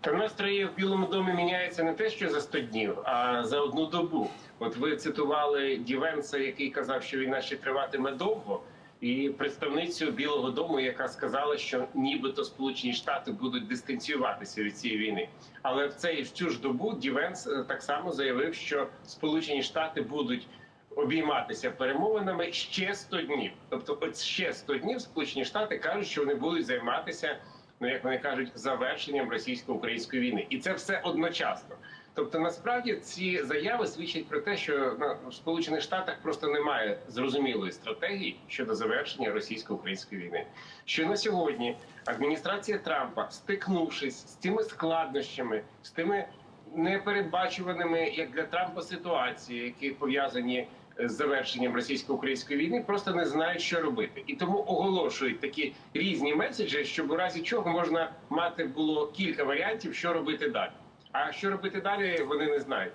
Та настрої в Білому домі міняються не те, що за 100 днів, а за одну добу. От ви цитували Дівенса, який казав, що війна ще триватиме довго, і представницю Білого Дому, яка сказала, що нібито Сполучені Штати будуть дистанціюватися від цієї війни. Але в цей в цю ж добу Дівенс е, так само заявив, що Сполучені Штати будуть обійматися перемовинами ще 100 днів. Тобто, от ще 100 днів Сполучені Штати кажуть, що вони будуть займатися ну як вони кажуть, завершенням російсько-української війни, і це все одночасно. Тобто, насправді ці заяви свідчать про те, що на Сполучених Штатах просто немає зрозумілої стратегії щодо завершення російсько-української війни. Що на сьогодні адміністрація Трампа, стикнувшись з цими складнощами, з тими непередбачуваними як для Трампа ситуації, які пов'язані з завершенням російсько-української війни, просто не знають, що робити, і тому оголошують такі різні меседжі, щоб у разі чого можна мати було кілька варіантів, що робити далі. А що робити далі, вони не знають.